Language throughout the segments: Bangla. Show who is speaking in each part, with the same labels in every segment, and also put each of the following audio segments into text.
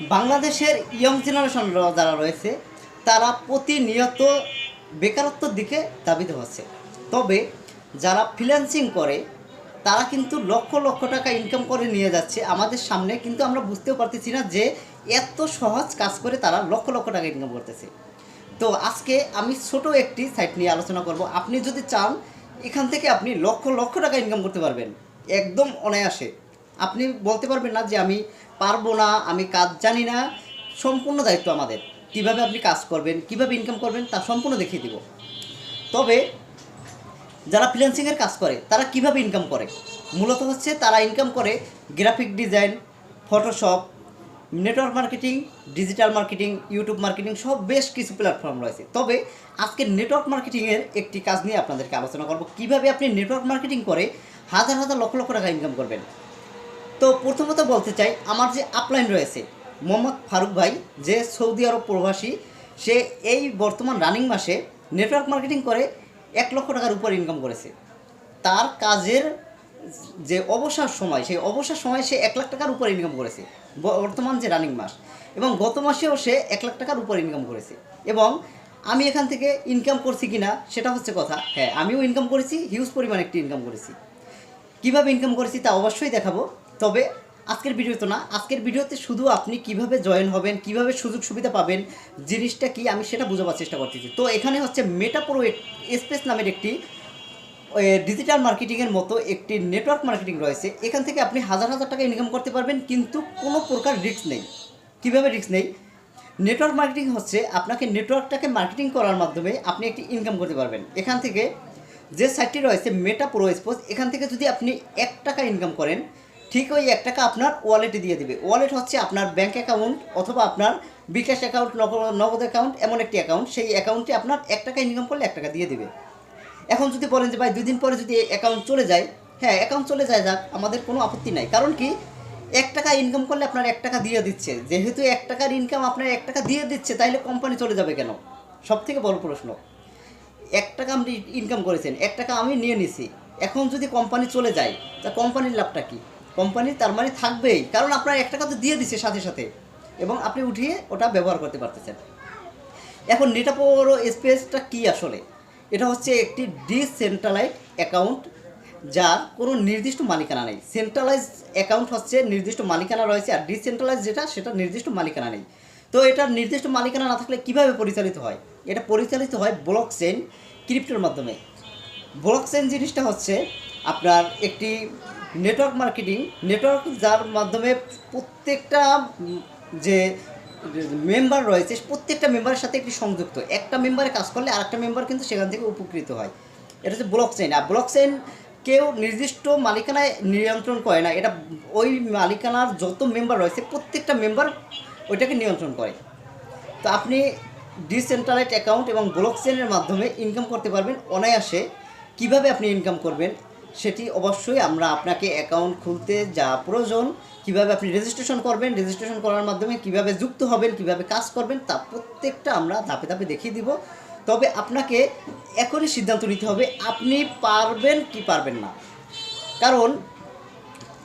Speaker 1: বাংলাদেশের ইয়ং জেনারেশন যারা রয়েছে, তারা প্রতিনিয়ত বেকারত্বর দিকে দাবিত হচ্ছে। তবে যারা ফ্রিল্যান্সিং করে, তারা কিন্তু লক্ষ লক্ষ টাকা ইনকাম করে নিয়ে যাচ্ছে। আমাদের সামনে কিন্তু আমরা বুঝতেও পারতেছি না যে এত সহজ কাজ করে তারা লক্ষ লক্ষ টাকা ইনকাম করতেছে। তো আজকে আমি ছোট একটি সাইট নিয়ে আলোচনা করব। আপনি যদি চান, এখান থেকে আপনি লক্ষ লক্ষ টাকা ইনকাম করতে পারবেন। একদম অনায়াসে। আপনি বলতে পারবেন না যে আমি পারব না, আমি কাজ জানি না। সম্পূর্ণ দায়িত্ব আমাদের। কীভাবে আপনি কাজ করবেন, কীভাবে ইনকাম করবেন, তা সম্পূর্ণ দেখিয়ে দিব। তবে যারা ফ্রিল্যান্সিংয়ের কাজ করে, তারা কীভাবে ইনকাম করে? মূলত হচ্ছে তারা ইনকাম করে graphic design Photoshop network marketing digital marketing YouTube marketing সব বেশ কিছু প্ল্যাটফর্ম রয়েছে। তবে আজকে নেটওয়ার্ক মার্কেটিংয়ের একটি কাজ নিয়ে আপনাদেরকে আলোচনা করব। কীভাবে আপনি নেটওয়ার্ক মার্কেটিং করে হাজার হাজার লক্ষ লক্ষ টাকা ইনকাম করবেন? তো প্রথমত বলতে চাই, আমার যে আপলাইন রয়েছে, মোহাম্মদ ফারুক ভাই, যে সৌদি আরব প্রবাসী, সে এই বর্তমান রানিং মাসে নেটওয়ার্ক মার্কেটিং করে এক লক্ষ টাকার উপর ইনকাম করেছে। তার কাজের যে অবসর সময়, সেই অবসর সময় সে এক লাখ টাকার উপর ইনকাম করেছে, বর্তমান যে রানিং মাস। এবং গত মাসেও সে এক লাখ টাকার উপর ইনকাম করেছে। এবং আমি এখান থেকে ইনকাম করছি কি না সেটা হচ্ছে কথা হ্যাঁ আমিও ইনকাম করেছি হিউজ পরিমাণ একটি ইনকাম করেছি। কীভাবে ইনকাম করেছি তা অবশ্যই দেখাবো। তবে আজকের ভিডিওতে না, আজকের ভিডিওতে শুধু আপনি কীভাবে জয়েন হবেন, কীভাবে সুযোগ সুবিধা পাবেন, জিনিসটা কি আমি সেটা বোঝাবার চেষ্টা করতেছি। তো এখানে হচ্ছে মেটাপ্রো স্পেস নামের একটি ডিজিটাল মার্কেটিংয়ের মতো একটি নেটওয়ার্ক মার্কেটিং রয়েছে। এখান থেকে আপনি হাজার হাজার টাকা ইনকাম করতে পারবেন, কিন্তু কোনো প্রকার রিস্ক নেই। কীভাবে রিস্ক নেই? নেটওয়ার্ক মার্কেটিং হচ্ছে আপনাকে নেটওয়ার্কটাকে মার্কেটিং করার মাধ্যমে আপনি একটি ইনকাম করতে পারবেন। এখান থেকে যে সাইটটি রয়েছে মেটা প্রো স্পোজ এখান থেকে যদি আপনি এক টাকা ইনকাম করেন ঠিক ওই এক টাকা আপনার ওয়ালেটে দিয়ে দেবে। ওয়ালেট হচ্ছে আপনার ব্যাঙ্ক অ্যাকাউন্ট অথবা আপনার বিকাশ অ্যাকাউন্ট নগদ অ্যাকাউন্ট এমন একটি অ্যাকাউন্ট সেই অ্যাকাউন্টে আপনার এক টাকা ইনকাম করলে এক টাকা দিয়ে দেবে। এখন যদি বলেন যে, ভাই, দুই দিন পরে যদি অ্যাকাউন্ট চলে যায় হ্যাঁ অ্যাকাউন্ট চলে যায় যাক, আমাদের কোনো আপত্তি নাই। কারণ কি? এক টাকা ইনকাম করলে আপনার এক টাকা দিয়ে দিচ্ছে। যেহেতু এক টাকার ইনকাম আপনার এক টাকা দিয়ে দিচ্ছে, তাইলে কোম্পানি চলে যাবে কেন? সব থেকে বড় প্রশ্ন। এক টাকা আপনি ইনকাম করেছেন, এক টাকা আমি নিয়ে নিছি। এখন যদি কোম্পানি চলে যায়, তা কোম্পানির লাভটা কি? কোম্পানির তার মানে থাকবেই। কারণ আপনার একটা কথা দিয়ে দিচ্ছে সাথে সাথে। এবং আপনি উঠিয়ে ওটা ব্যবহার করতে পারতেছেন। এখন নেটাপোর স্পেসটা কি আসলে? এটা হচ্ছে একটি ডিসেন্ট্রালাইজ অ্যাকাউন্ট যার কোনো নির্দিষ্ট মালিকানা নেই। সেন্ট্রালাইজ অ্যাকাউন্ট হচ্ছে নির্দিষ্ট মালিকানা রয়েছে আর ডিসেন্ট্রালাইজ যেটা, সেটা নির্দিষ্ট মালিকানা নেই। তো এটার নির্দিষ্ট মালিকানা না থাকলে কীভাবে পরিচালিত হয়? এটা পরিচালিত হয় ব্লক চেন ক্রিপ্টোর মাধ্যমে। ব্লক চেন জিনিসটা হচ্ছে আপনার একটি নেটওয়ার্ক মার্কেটিং নেটওয়ার্ক যার মাধ্যমে প্রত্যেকটা যে মেম্বার রয়েছে, প্রত্যেকটা মেম্বারের সাথে একটি সংযুক্ত। একটা মেম্বারে কাজ করলে আরেকটা মেম্বার কিন্তু সেখান থেকে উপকৃত হয়। এটা হচ্ছে ব্লক চেইন আর ব্লক চেইন কেউ নির্দিষ্ট মালিকানায় নিয়ন্ত্রণ করে না। এটা ওই মালিকানার যত মেম্বার রয়েছে, প্রত্যেকটা মেম্বার ওইটাকে নিয়ন্ত্রণ করে। তো আপনি ডিসেন্ট্রালাইজ অ্যাকাউন্ট এবং ব্লক চেনের মাধ্যমে ইনকাম করতে পারবেন অনায়াসে। কীভাবে আপনি ইনকাম করবেন? সেটি অবশ্যই আমরা আপনাকে অ্যাকাউন্ট খুলতে যা প্রয়োজন, কীভাবে আপনি রেজিস্ট্রেশন করবেন রেজিস্ট্রেশন করার মাধ্যমে কীভাবে যুক্ত হবেন, কীভাবে কাজ করবেন, তা প্রত্যেকটা আমরা ধাপে ধাপে দেখিয়ে দিব। তবে আপনাকে এখনই সিদ্ধান্ত নিতে হবে, আপনি পারবেন কি পারবেন না। কারণ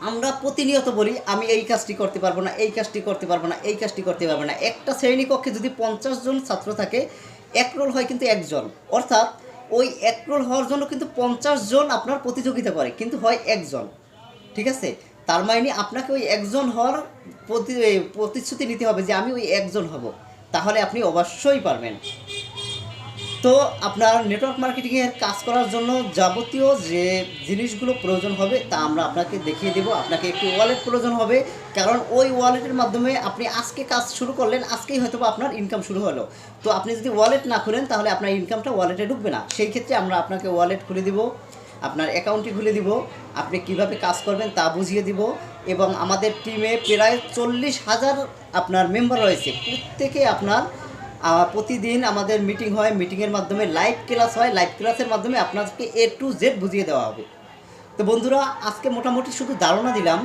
Speaker 1: আমরা প্রতিনিয়ত বলি, আমি এই কাজটি করতে পারব না, এই কাজটি করতে পারব না, এই কাজটি করতে পারব না। একটা শ্রেণীকক্ষে যদি পঞ্চাশ জন ছাত্র থাকে, এক রোল হয় কিন্তু একজন। অর্থাৎ ওই এক রোল হওয়ার জন্য কিন্তু পঞ্চাশ জন আপনার প্রতিযোগিতা করে, কিন্তু হয় একজন। ঠিক আছে? তার মানে আপনাকে ওই একজন হওয়ার প্রতি প্রতিশ্রুতি নিতে হবে যে আমি ওই একজন হব। তাহলে আপনি অবশ্যই পারবেন। তো আপনার নেটওয়ার্ক মার্কেটিংয়ের কাজ করার জন্য যাবতীয় যে জিনিসগুলো প্রয়োজন হবে তা আমরা আপনাকে দেখিয়ে দেব। আপনাকে একটি ওয়ালেট প্রয়োজন হবে, কারণ ওই ওয়ালেটের মাধ্যমে আপনি আজকে কাজ শুরু করলেন, আজকেই হয়তো আপনার ইনকাম শুরু হলো। তো আপনি যদি ওয়ালেট না খুলেন, তাহলে আপনার ইনকামটা ওয়ালেটে ঢুকবে না। সেই ক্ষেত্রে আমরা আপনাকে ওয়ালেট খুলে দিব, আপনার অ্যাকাউন্টটি খুলে দিব, আপনি কীভাবে কাজ করবেন তা বুঝিয়ে দিব এবং আমাদের টিমে প্রায় চল্লিশ হাজার আপনার মেম্বার রয়েছে। প্রত্যেকে আপনার প্রতিদিন আমাদের মিটিং হয় মিটিংয়ের মাধ্যমে লাইভ ক্লাস হয় লাইভ ক্লাসের মাধ্যমে আপনাদেরকে এ টু জেড বুঝিয়ে দেওয়া হবে। তো বন্ধুরা, আজকে মোটামুটি শুধু ধারণা দিলাম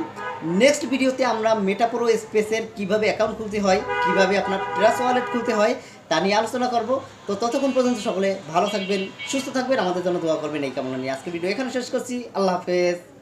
Speaker 1: নেক্সট ভিডিওতে আমরা মেটাপ্রো স্পেসের কীভাবে অ্যাকাউন্ট খুলতে হয়, কীভাবে আপনার ট্রাস ওয়ালেট খুলতে হয়, তা নিয়ে আলোচনা করব। তো ততক্ষণ পর্যন্ত সকলে ভালো থাকবেন, সুস্থ থাকবেন, আমাদের জন্য দোয়া করবেন, এই কামনা নিয়ে আজকে ভিডিও এখানে শেষ করছি, আল্লাহ হাফেজ।